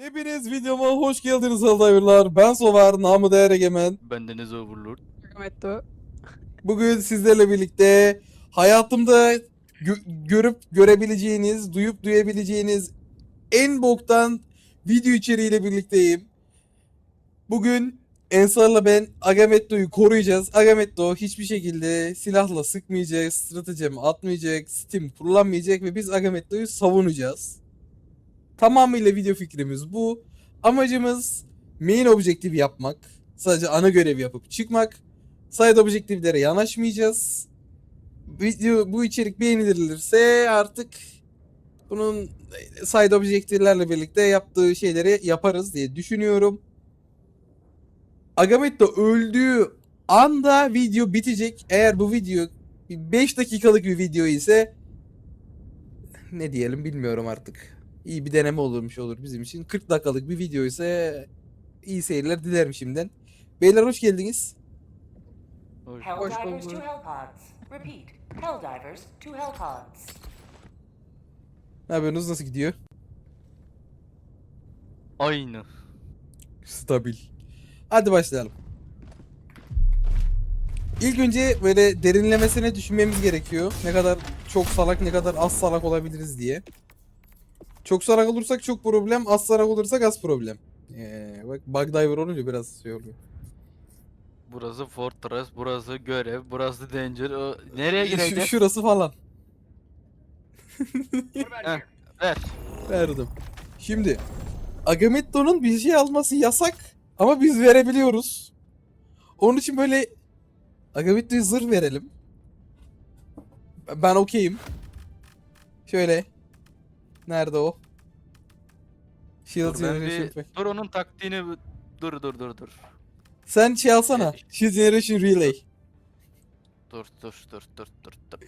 Hepiniz videoma hoş geldiniz Aldayırlar. Ben Sovar, namı değer egemen. Bendeniz Overlord. Meto. Bugün sizlerle birlikte hayatımda gö- görüp görebileceğiniz, duyup duyabileceğiniz en boktan video içeriğiyle birlikteyim. Bugün Ensar'la ben Agamotto'yu koruyacağız. Agamotto hiçbir şekilde silahla sıkmayacak, stratejimi atmayacak, Steam kullanmayacak ve biz Agamotto'yu savunacağız. Tamamıyla video fikrimiz bu. Amacımız main objektif yapmak. Sadece ana görev yapıp çıkmak. Side objektiflere yanaşmayacağız. Video bu içerik beğenilirse artık bunun side objektiflerle birlikte yaptığı şeyleri yaparız diye düşünüyorum. Agamotto öldüğü anda video bitecek. Eğer bu video 5 dakikalık bir video ise ne diyelim bilmiyorum artık. İyi bir deneme olurmuş olur bizim için. 40 dakikalık bir video ise iyi seyirler dilerim şimdiden. Beyler hoş geldiniz. Hoş. bulduk. Repeat. Helldivers to Hellpods. Ne yapıyorsunuz? Nasıl gidiyor? Aynı. Stabil. Hadi başlayalım. İlk önce böyle derinlemesine düşünmemiz gerekiyor. Ne kadar çok salak ne kadar az salak olabiliriz diye. Çok salak olursak çok problem, az salak olursak az problem. Ee, bak bug diver olunca biraz şey oluyor. Burası Fortress, burası görev, burası Danger. O... Nereye Şu- gireceğiz? şurası falan. Heh, ver. Verdim. Şimdi Agamotto'nun bir şey alması yasak ama biz verebiliyoruz. Onun için böyle Agamotto'ya zırh verelim. Ben- Ben okeyim. Şöyle. Nerede o? Shield Dur, ben Generation bir... Pack. dur onun taktiğini... Dur dur dur dur. Sen şey alsana. Evet. Shield Generation Relay. Dur dur dur dur dur dur.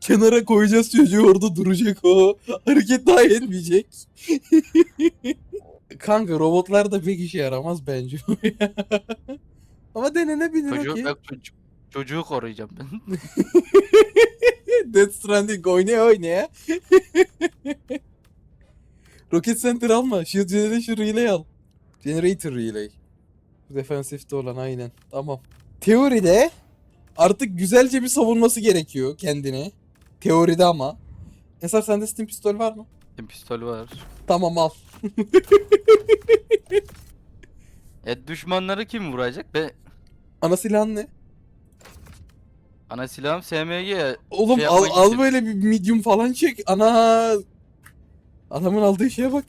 Kenara koyacağız çocuğu orada duracak o. Hareket daha etmeyecek. Kanka robotlar da pek işe yaramaz bence. Ama denenebilir Çocuğu, bak, çocuk- çocuğu koruyacağım ben. Death Stranding oynaya oynaya. Rocket Center alma. Shield Generation Relay al. Generator Relay. Defensifte olan aynen. Tamam. Teoride artık güzelce bir savunması gerekiyor kendini. Teoride ama. Esar sende Steam pistol var mı? Benim pistol var. Tamam al. E düşmanları kim vuracak? Ben Ana silahın ne? Ana silahım SMG. Oğlum Şey al, yapmak al böyle bir medium falan çek. Ana. Adamın aldığı şeye bak.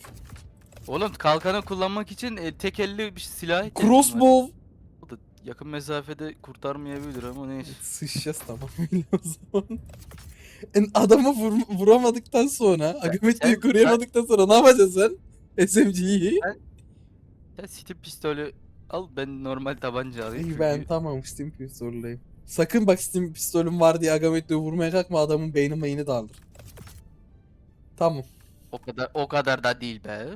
Oğlum kalkanı kullanmak için e, tek elli bir silah ihtiyacım var. Crossbow. Yakın mesafede kurtarmayabilir ama neyse. Sıçacağız tamam öyle o zaman. En adamı vur- vuramadıktan sonra, Agametto'yu sen- koruyamadıktan sonra ne yapacaksın sen? SMG'yi. Sen Steam pistolü al ben normal tabanca alayım. İyi çünkü ben tamam Steam pistolleyim. Sakın bak Steam pistolüm var diye Agametto'yu vurmaya kalkma adamın beyni mayını dağılır. Tamam. o kadar o kadar da değil be.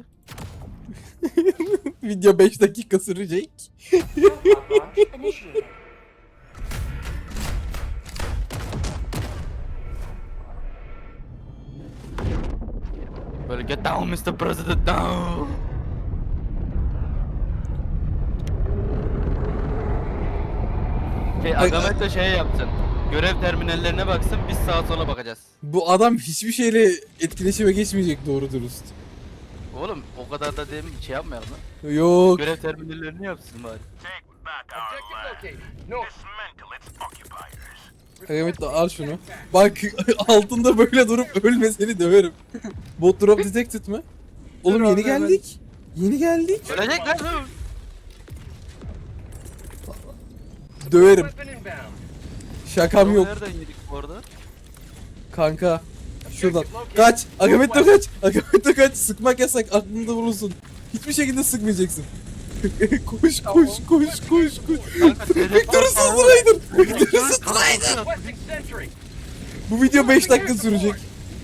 Video 5 dakika sürecek. Böyle get down Mr. President down. Şey Agamotto şey yapsın. Görev terminallerine baksın biz sağa sola bakacağız. Bu adam hiçbir şeyle etkileşime geçmeyecek doğru dürüst. Oğlum o kadar da dem şey yapmayalım lan. Yok. Görev terminallerini yapsın bari. Agametto al şunu. Bak altında böyle durup ölme seni döverim. Bot drop detected mi? Oğlum yeni geldik. Yeni geldik. Ölecek lan. Döverim. Şakam yok Nereden yedik bu arada? kanka. Şuradan. Kaç. Agametto kaç. Agametto kaç. Sıkmak yasak. Aklında bulunsun. Hiçbir şekilde sıkmayacaksın. koş koş koş koş koş. Victor'u Strider. Victor'u Strider. Bu video 5 dakika sürecek.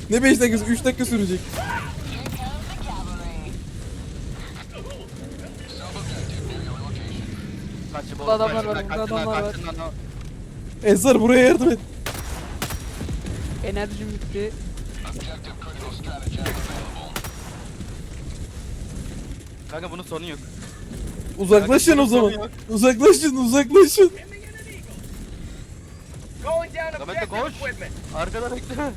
Ne 5 dakikası? 3 dakika sürecek. Burada adamlar var, burada adamlar var. Ezar buraya yardım et. Enerjim bitti. Kanka bunun sonu yok. Uzaklaşın Kanka, o zaman. yok. Uzaklaşın uzaklaşın. Calling down Samet de objective koş. equipment. Arkada bekle.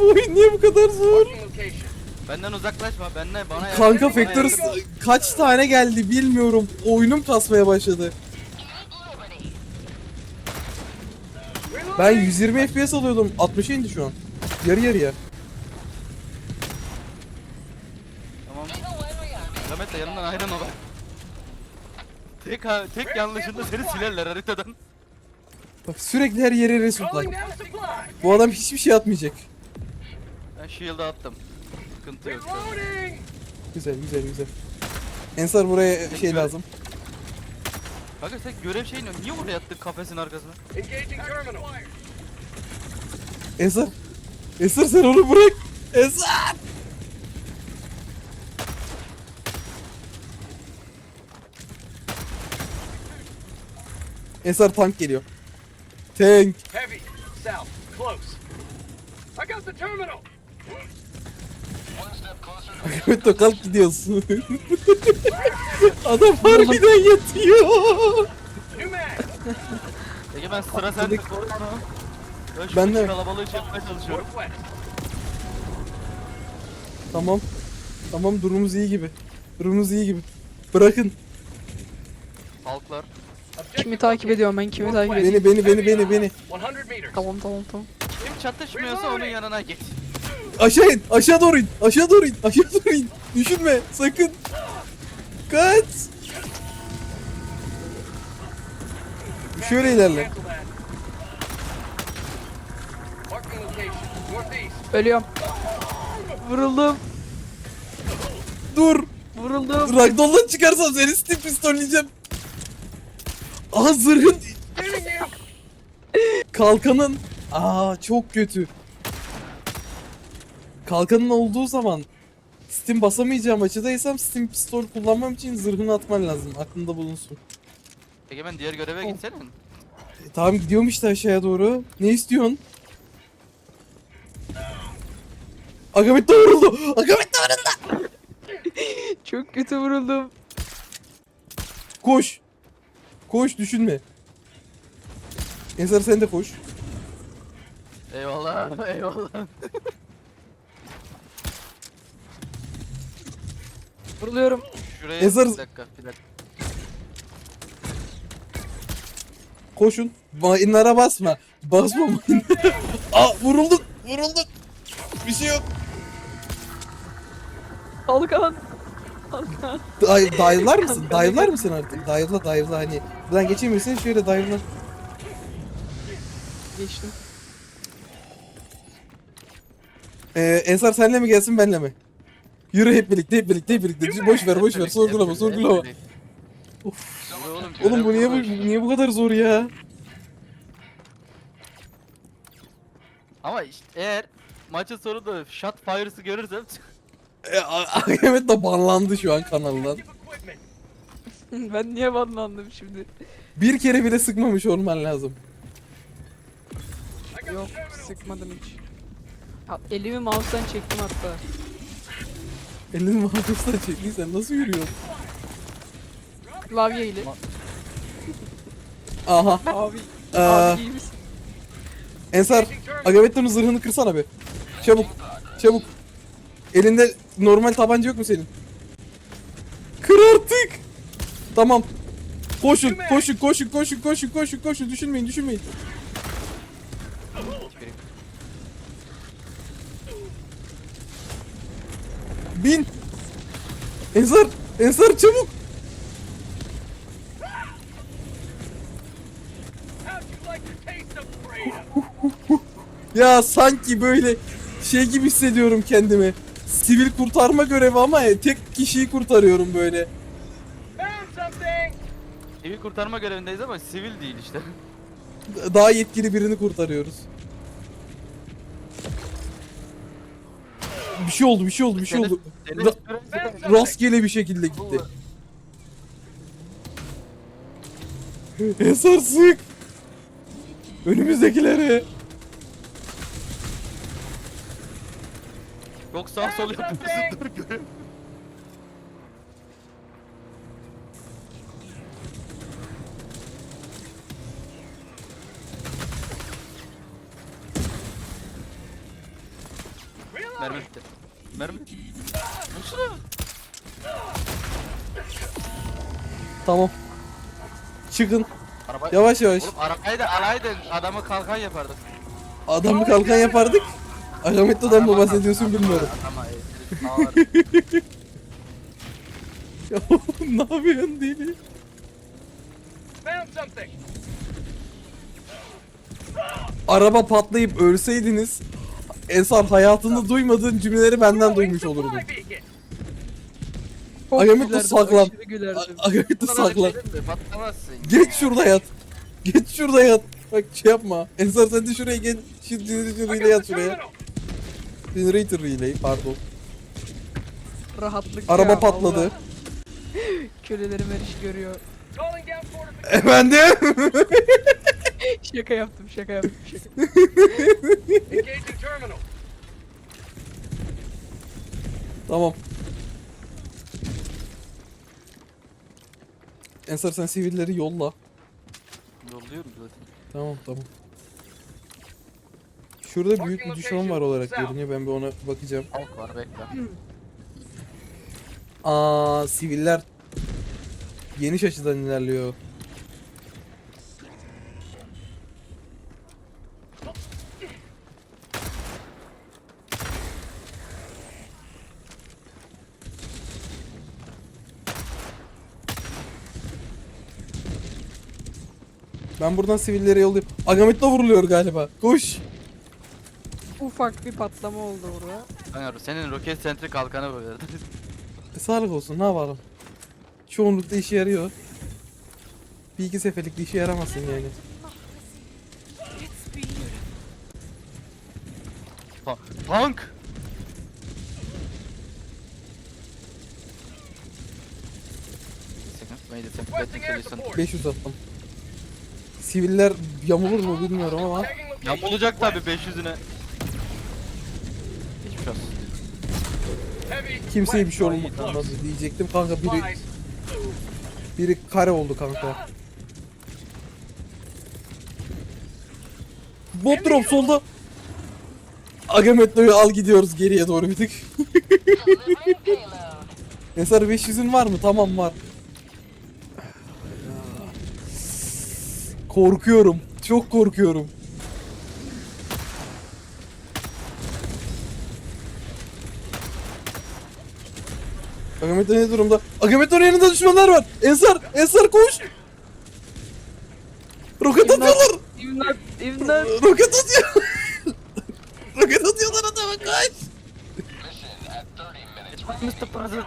bu oyun niye bu kadar zor? Marking location. Benden uzaklaşma. Benden bana yakın. Kanka bana Factor yakın. kaç tane geldi bilmiyorum. Oyunum kasmaya başladı. Ben 120 FPS alıyordum. 60'a indi şu an. Yarı yarıya. Tamam. Samet de yanımdan ayrılma bak. Tek, ha- tek yanlışında seni silerler haritadan. Bak sürekli her yere resupply. Bu adam hiçbir şey atmayacak. Ben shield'ı attım. Sıkıntı yok. Güzel güzel güzel. Ensar buraya şey lazım. Kanka sen görev şeyini niye buraya attın kafesin arkasına? Engaging terminal. Ensar. Ensar sen onu bırak. Ensar. Ensar tank geliyor. Tank. Heavy. South. Close. I got the terminal. Meto kalk gidiyoruz. Adam harbiden yatıyor. Peki ben sıra sende korkma. Ben şu Ben de. kalabalığı çekmeye çalışıyorum. Tamam. Tamam durumumuz iyi gibi. Durumumuz iyi gibi. Bırakın. Halklar. Kimi takip ediyorum ben kimi takip ediyorum. Beni beni beni beni beni. 100 meters. Tamam tamam tamam. Kim çatışmıyorsa onun yanına git. Aşağı in. Aşağı doğru in. Aşağı doğru in. Aşağı doğru in. Düşünme. Sakın. Kaç. Şöyle ilerle. Ölüyorum. Vuruldum. Dur. Vuruldum. Ragdoll'dan çıkarsam seni Steel pistolleyeceğim. Aha zırhın. Kalkanın. Aa çok kötü. Kalkanın olduğu zaman Steam basamayacağım açıdaysam Steam pistol kullanmam için zırhını atman lazım. Aklında bulunsun. Peki ben diğer göreve gitsene. E, tamam gidiyorum işte aşağıya doğru. Ne istiyorsun? Agamit de vuruldu. Agamit de vuruldu. Çok kötü vuruldum. Koş. Koş düşünme. Ensar sen de koş. Eyvallah, eyvallah. Vuruluyorum. Şuraya Ezeriz. bir dakika, bir dakika. Koşun. Mayınlara basma. Basma mayınlara. Aa vurulduk. Vurulduk. Bir şey yok. Kalkan. Kalkan. Day dive'lar mısın? Dive'lar mısın artık? Dive'la dive'la hani. Buradan geçemiyorsan şöyle dive'la. Geçtim. Ee, Ensar senle mi gelsin benle mi? Yürü hep birlikte hep birlikte hep birlikte. Boş ver boş ver sorgulama sorgulama. Yürü Oğlum, Oğlum bu niye bu niye bu kadar zor ya? Ama işte eğer maçın sonunda shot fire'sı görürsem E, Ahmet de banlandı şu an kanaldan. Ben niye banlandım şimdi? Bir kere bile sıkmamış olman lazım. Yok sıkmadım hiç. Ha, elimi mouse'dan çektim hatta. Elini mouse'dan çektiysen nasıl yürüyorsun? Klavye ile. Aha. Abi. Ee, Abi iyi misin? Ensar, Agametton'un zırhını kırsana bir. Çabuk, çabuk. Elinde normal tabanca yok mu senin? Kır artık. Tamam. Koşun, koşun, koşun, koşun, koşun, koşun, koşun. Düşünmeyin, düşünmeyin. Bin. Ensar, Ensar çabuk. Ya sanki böyle şey gibi hissediyorum kendimi. Sivil kurtarma görevi ama tek kişiyi kurtarıyorum böyle. Sivil kurtarma görevindeyiz ama sivil değil işte. Daha yetkili birini kurtarıyoruz. bir şey oldu, bir şey oldu, bir şey oldu. Rastgele bir şekilde şey gitti. Eser sık. Önümüzdekileri. Yok sağ sol yapıyorsun dur görüyorum. Mermi. Tamam. Çıkın. Araba... Yavaş yavaş. Oğlum arabayı da alaydın adamı kalkan yapardık. Adamı kalkan yapardık. Agametto'dan mı bahsediyorsun bilmiyorum. Ama ağır. Ya ne yapıyorsun deli? Araba patlayıp ölseydiniz Ensar hayatında duymadığın cümleleri benden duymuş olurdun. gülerdim, saklan. aşırı gülerdim. A- Agametto Sana saklan. Patlamazsın. Geç şurada yat. Geç şurada yat. Bak şey yapma. Ensar sen de şuraya gel. Şu generator yat şuraya. Generator relay pardon. Rahatlık Araba ya, patladı. Kölelerim her işi görüyor. Efendim? Şaka yaptım şaka yaptım şaka. Engaging terminal. tamam. Ensar sen sivilleri yolla. Yolluyorum zaten. Tamam tamam. Şurada büyük bir düşman var olarak görünüyor. Ben bir ona bakacağım. Halk var bekle. Aa siviller geniş açıdan ilerliyor. Ben buradan sivillere yollayayım. Agametto vuruluyor galiba. Koş. Ufak bir patlama oldu burada. Aynen senin roket sentri kalkanı böyle. E, sağlık olsun ne yapalım. Çoğunlukla işe yarıyor. Bir iki seferlik de işe yaramasın yani. Ta- tank. Second, made a second Requesting battle air solution. support. 500 attım. Siviller yamulur mu bilmiyorum ama Tagging Ya location. olacak tabi 500'üne. Hiçbir şey olsun. Kimseye bir şey olmadı diyecektim kanka biri biri kare oldu kanka. Bot drop solda. Agametto'yu al gidiyoruz geriye doğru bir tık. Ensar 500'ün var mı? Tamam var. Korkuyorum. Çok korkuyorum. Agamemnon ne durumda? Agamemnon'un yanında düşmanlar var. Ensar, Ensar koş. Roket atıyorlar. İmdat imdat. Roket atıyor. Roket atıyorlar adama kaç. Mr. President.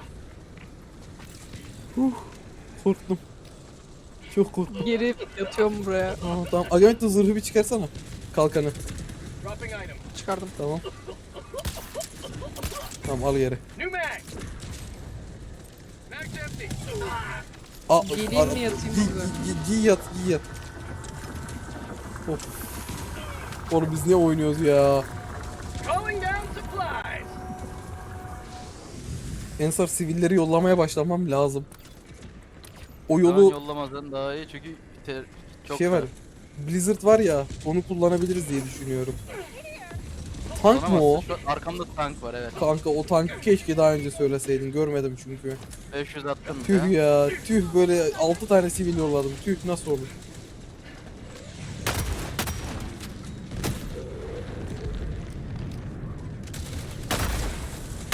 Korktum. Çok korktum. Geri yatıyorum buraya. Tamam tamam. Agamemnon zırhı bir çıkarsana. Kalkanı. Çıkardım. Tamam. Tamam al empty. Aa, Geleyim mi yatayım size? giy, giy yat, giy yat. Of. Oğlum biz ne oynuyoruz ya? Ensar sivilleri yollamaya başlamam lazım. O Yolu... yollamazdan daha iyi çünkü ter... çok şey var. Blizzard var ya, onu kullanabiliriz diye düşünüyorum. Tank mı o? Şu arkamda tank var evet. Kanka o tankı keşke daha önce söyleseydin. Görmedim çünkü. 500 attım Tüh ya. ya, tüh böyle 6 tane sivil yolladım. Tüh nasıl olur?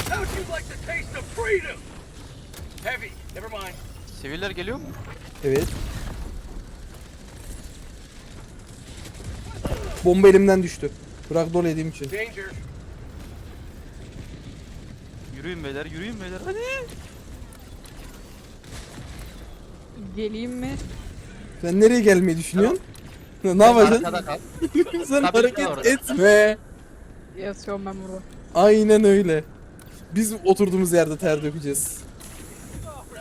How'd you like the taste of freedom? Heavy. Never mind. Siviller geliyor mu? Evet. Bomba elimden düştü. Bırak dol yediğim için. Danger. Yürüyün beyler, yürüyün beyler. Hadi. Geleyim mi? Sen nereye gelmeyi düşünüyorsun? Ne yapacaksın? Arkada kal. Sen Tabii ki hareket orada. etme. Yatıyorum ben burada. Aynen öyle. Biz oturduğumuz yerde ter dökeceğiz.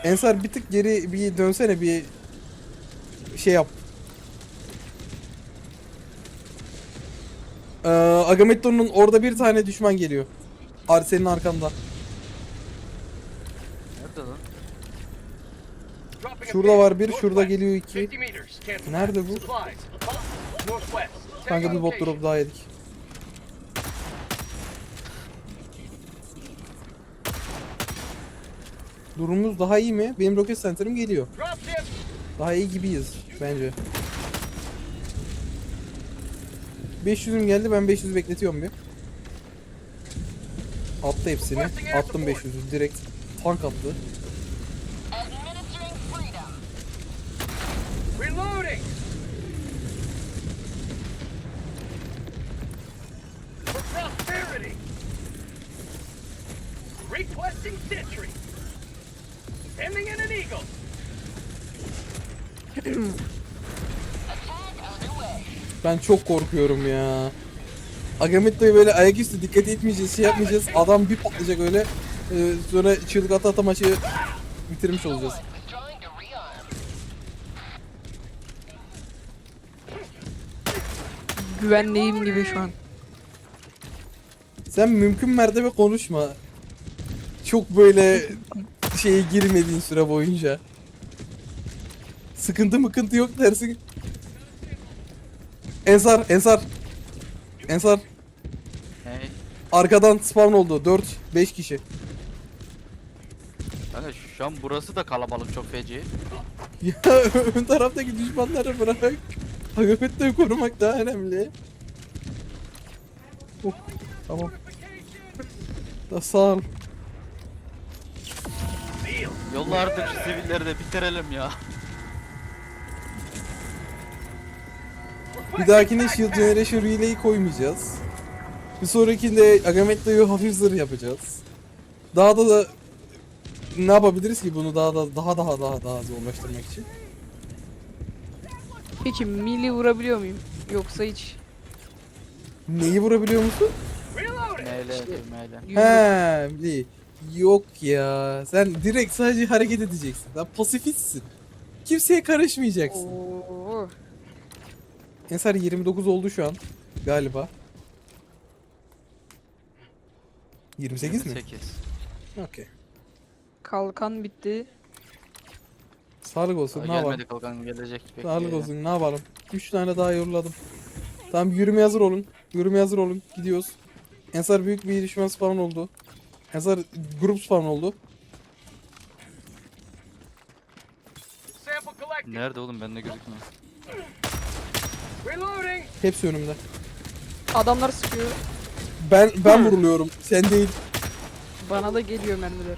Ensar bir tık geri bir dönsene bir şey yap. Ee, Agamemnon'un orada bir tane düşman geliyor. Ar senin arkanda. Nerede lan? Şurada var bir, şurada geliyor iki. 50 meters. Cancel. Nerede bu? Kanka bir bot drop daha yedik. Durumumuz daha iyi mi? Benim roket center'ım geliyor. Daha iyi gibiyiz bence. 500'üm geldi ben 500 bekletiyorum bir. Attı hepsini. Attım 500'ü direkt tank attı. Requesting sentry. Sending in an eagle. Ben çok korkuyorum ya. Agametto'yu böyle ayaküstü dikkat etmeyeceğiz, şey yapmayacağız. Adam bir patlayacak öyle. Ee, sonra çığlık ata ata maçı bitirmiş olacağız. Güvenliğim gibi şu an. Sen mümkün mertebe konuşma. Çok böyle şeye girmediğin süre boyunca. Sıkıntı mıkıntı yok dersin. Ensar, Ensar. Ensar. Hey. Arkadan spawn oldu. 4 5 kişi. Kanka şu an burası da kalabalık çok feci. Ya ön taraftaki düşmanları bırak. Agametto'yu korumak daha önemli. Oh, tamam. Da sağ ol. Yolla artık şu sivilleri de bitirelim ya. Bir dahakine Shield Generation Relay'i koymayacağız. Bir sonrakinde Agametto'yu hafif zırh yapacağız. Daha da da ne yapabiliriz ki bunu daha da daha daha daha daha zorlaştırmak için? Peki mili vurabiliyor muyum? Yoksa hiç Neyi vurabiliyor musun? Meyle meyle. He, bir- yok ya. Sen direkt sadece hareket edeceksin. Sen pasifistsin. Kimseye karışmayacaksın. Oo. Ensar 29 oldu şu an galiba. 28 mi? 8. Okey. Kalkan bitti. Sağlık olsun. Daha ne yapalım? gelmedi kalkan gelecek. Sağlık bekliyor. olsun. Ne yapalım? 3 tane daha yolladım. Tamam yürümeye hazır olun. Yürümeye hazır olun. Gidiyoruz. Ensar büyük bir düşman spawn oldu. Ensar grup spawn oldu. Nerede oğlum bende gözükmüyor. Reloading. Hepsi önümde. Adamlar sıkıyor. Ben ben vuruluyorum. Sen değil. Bana da geliyor mermiler.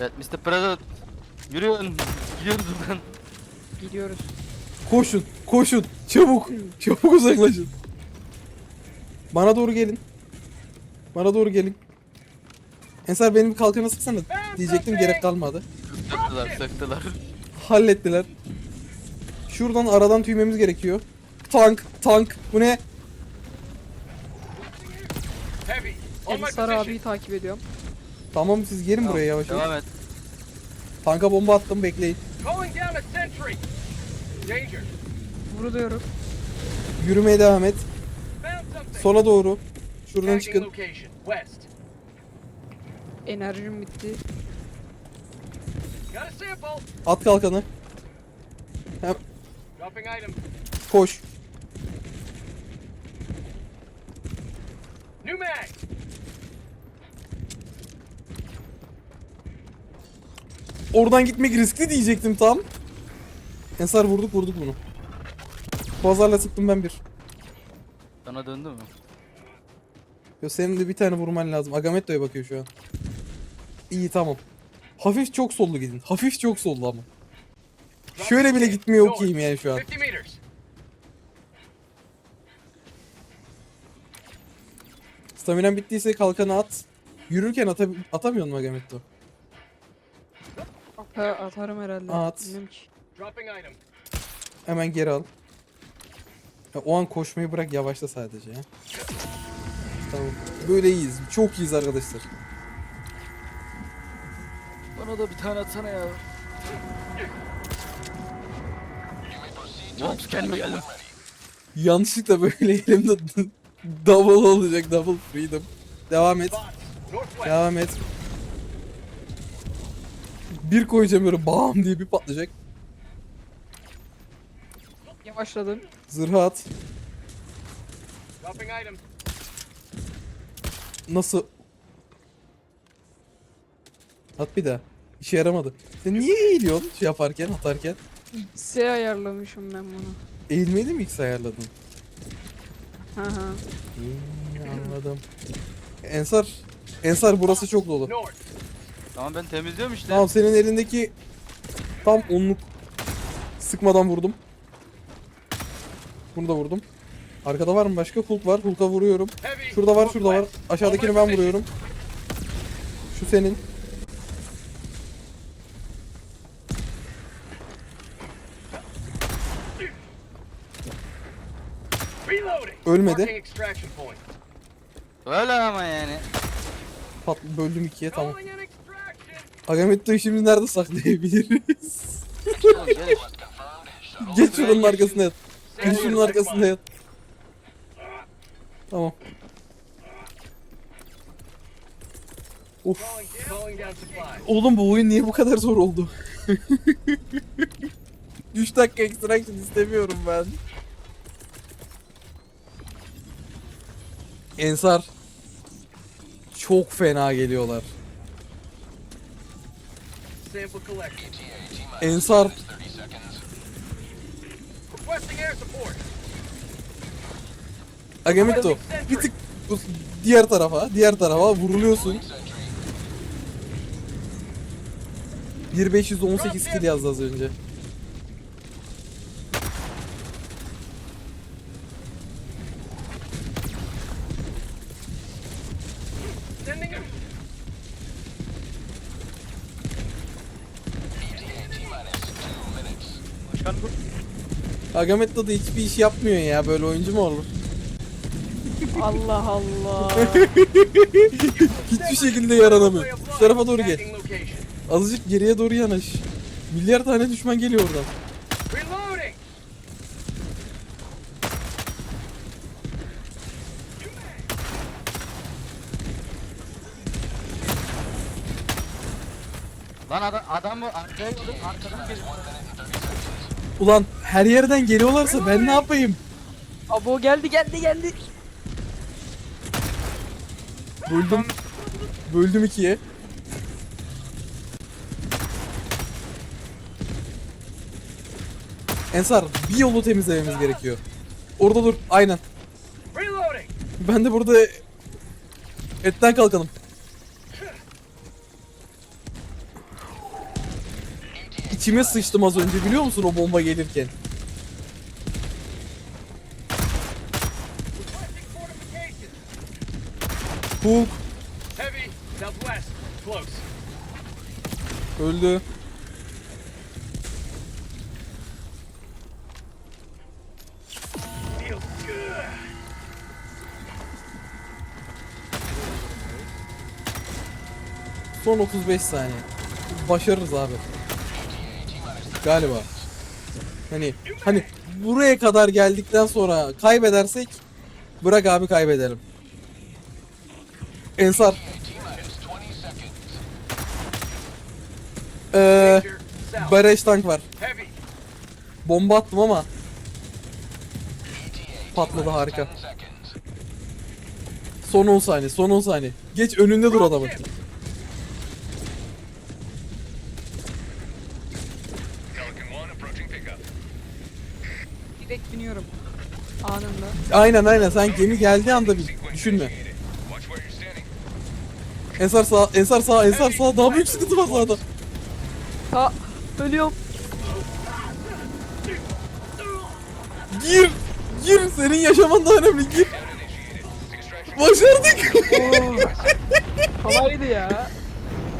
Evet Mr. President. Yürüyün. Gidiyoruz buradan. Gidiyoruz. Koşun. Koşun. Çabuk. Çabuk uzaklaşın. Bana doğru gelin. Bana doğru gelin. Ensar benim kalkanı sıksana diyecektim gerek kalmadı. Söktüler söktüler. Hallettiler. Şuradan aradan tüymemiz gerekiyor. Tank, tank. Bu ne? Ensar abiyi takip ediyorum. Tamam siz gelin buraya yavaş yavaş. Devam et. Tanka bomba attım bekleyin. Calling down a sentry. Danger. Vuruluyorum. Yürümeye devam et. Sola doğru. Şuradan çıkın. Enerjim bitti. At kalkanı. Dropping item. Koş. New mag. Oradan gitmek riskli diyecektim tam. Ensar vurduk vurduk bunu. Pazarla sıktım ben bir. Sana döndü mü? Yo senin de bir tane vurman lazım. Agametto'ya bakıyor şu an. İyi tamam. Hafif çok sollu gidin. Hafif çok sollu ama. Şöyle bile gitmiyor okeyim yani şu an. 50 meters. Staminan bittiyse kalkanı at. Yürürken ata atamıyor mu Agametto? Ha, atarım herhalde. At. Bilmiyorum ki. Hemen geri al. Ya, o an koşmayı bırak yavaşla sadece ya. Tamam. Böyle iyiyiz. Çok iyiyiz arkadaşlar. Bana da bir tane atsana ya. Ops kendime geldim. Yanlışlıkla böyle elimde double olacak. Double freedom. Devam et. Devam et. Bir koyacağım böyle bam diye bir patlayacak. Yavaşladın. Zırhı at. Nasıl? At bir daha. İşe yaramadı. Sen niye eğiliyorsun şey yaparken, atarken? S ayarlamışım ben bunu. Eğilmeyi mi X ayarladın? Hı hı. Hmm, anladım. Ensar, Ensar burası çok dolu. Tamam ben temizliyorum işte. Tamam senin elindeki tam onluk sıkmadan vurdum. Bunu da vurdum. Arkada var mı başka? Hulk var. Hulk'a vuruyorum. Şurada var, şurada var. Aşağıdakini ben vuruyorum. Şu senin. Ölmedi. Öyle ama yani. Pat böldüm ikiye tamam. Agamemnon'u şimdi nerede saklayabiliriz? Geç şunun arkasına yat. Arkasına next yat. Tamam. Of. Oğlum bu oyun niye bu kadar zor oldu? 3 dakika extraction istemiyorum ben. Ensar. Çok fena geliyorlar. Ensar Requesting air support. Agamemnon bir tık diğer tarafa, diğer tarafa vuruluyorsun. 1518 kill yazdı az önce. Agamemnon da hiçbir iş yapmıyor ya böyle oyuncu mu olur? Allah Allah. Hiçbir şekilde yaranamıyor. Şu tarafa doğru gel. Azıcık geriye doğru yanaş. Milyar tane düşman geliyor oradan. Lan adam adam mı arkaya yolun arkadan geliyor. Ulan her yerden geliyorlarsa ben ne yapayım? Abo geldi geldi geldi. Böldüm. Böldüm ikiye. Ensar bir yolu temizlememiz gerekiyor. Orada dur. Aynen. Ben de burada etten kalkalım. İçime sıçtım az önce biliyor musun o bomba gelirken? Hulk öldü. Son 35 saniye. Başarırız abi. Galiba. Hani hani buraya kadar geldikten sonra kaybedersek bırak abi kaybedelim. Ensar. Ee, baraj tank var. Bomba attım ama patladı harika. Son 10 saniye, son 10 saniye. Geç önünde dur adamın. Biniyorum. Anında. Aynen aynen sen gemi geldiği anda bir düşünme. Ensar sağ, Ensar sağ, Ensar sağ. Daha büyük sıkıntı var sağda. Ta ölüyorum. Gir! Gir! Senin yaşaman da önemli. Gir! Başardık! Kolaydı ya.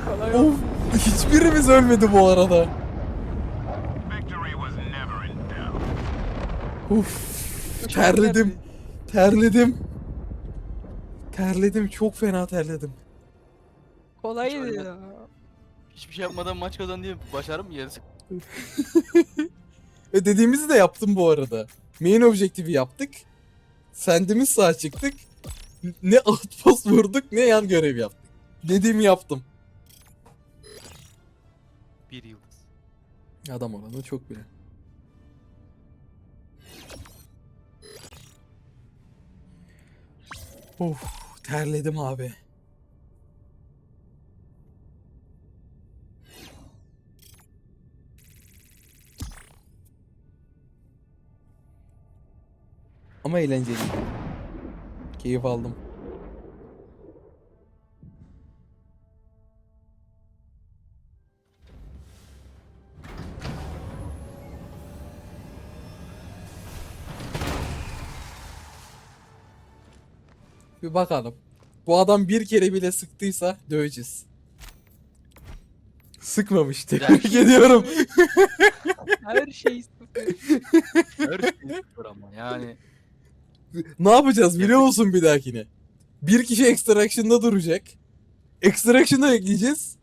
Kolay oldu. of! Hiçbirimiz ölmedi bu arada. Uf! Terledim. Terledim. Terledim. Çok fena terledim. Kolaydı ya. Hiçbir şey yapmadan maç kazan diye başarım mı yarısı? Ve dediğimizi de yaptım bu arada. Main objektifi yaptık. Sendimiz sağ çıktık. Ne outpost vurduk ne yan görev yaptık. Dediğimi yaptım. Bir yıldız. Adam oranı çok bile. Of terledim abi. Ama eğlenceliydi. Keyif aldım. Bir bakalım. Bu adam bir kere bile sıktıysa döveceğiz. Sıkmamış. Tebrik ediyorum. Her şey sıfır. Her şey sıfır ama yani. ne yapacağız biliyor musun bir dahakine? Bir kişi extraction'da duracak. Extraction'da ekleyeceğiz.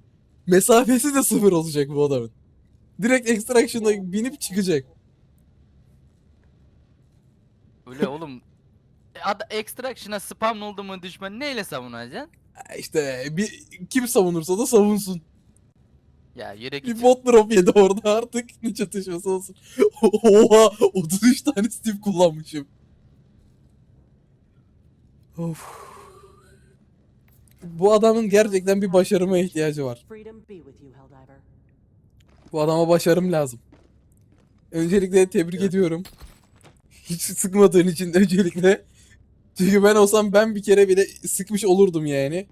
Mesafesi de sıfır olacak bu adamın. Direkt extraction'da binip çıkacak. Öyle oğlum. E, Ad extraction'a spam oldu mu düşman neyle savunacaksın? İşte bir, kim savunursa da savunsun. Ya yere Bir git. bot drop yedi orada artık. Ne çatışması olsun. Oha 33 tane Steve kullanmışım. Of. Bu adamın gerçekten bir başarıma ihtiyacı var. Bu adama başarım lazım. Öncelikle tebrik Evet. ediyorum. Hiç sıkmadığın için öncelikle. Çünkü ben olsam ben bir kere bile sıkmış olurdum yani.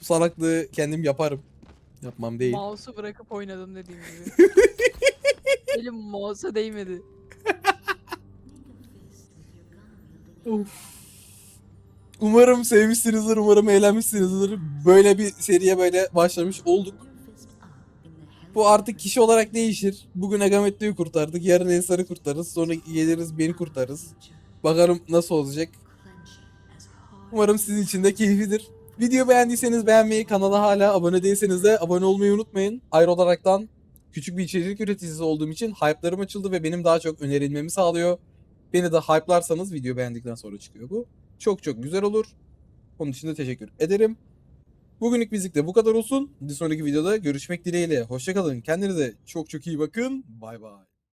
Bu salaklığı kendim yaparım. Yapmam değil. Mouse'u bırakıp oynadım dediğim gibi. Elim mouse'a değmedi. Of. Umarım sevmişsinizdir, umarım eğlenmişsinizdir. Böyle bir seriye böyle başlamış olduk. Bu artık kişi olarak değişir. Bugün Agametto'yu kurtardık, yarın Ensar'ı kurtarırız, sonra geliriz beni kurtarırız. Bakalım nasıl olacak. Umarım sizin için de keyiflidir. Video beğendiyseniz beğenmeyi, kanala hala abone değilseniz de abone olmayı unutmayın. Ayrı olaraktan küçük bir içerik üreticisi olduğum için hype'larım açıldı ve benim daha çok önerilmemi sağlıyor. Beni de hype'larsanız video beğendikten sonra çıkıyor bu. Çok çok güzel olur. Onun için de teşekkür ederim. Bugünlük bizlikte bu kadar olsun. Bir sonraki videoda görüşmek dileğiyle. Hoşçakalın. Kendinize çok çok iyi bakın. Bay bay.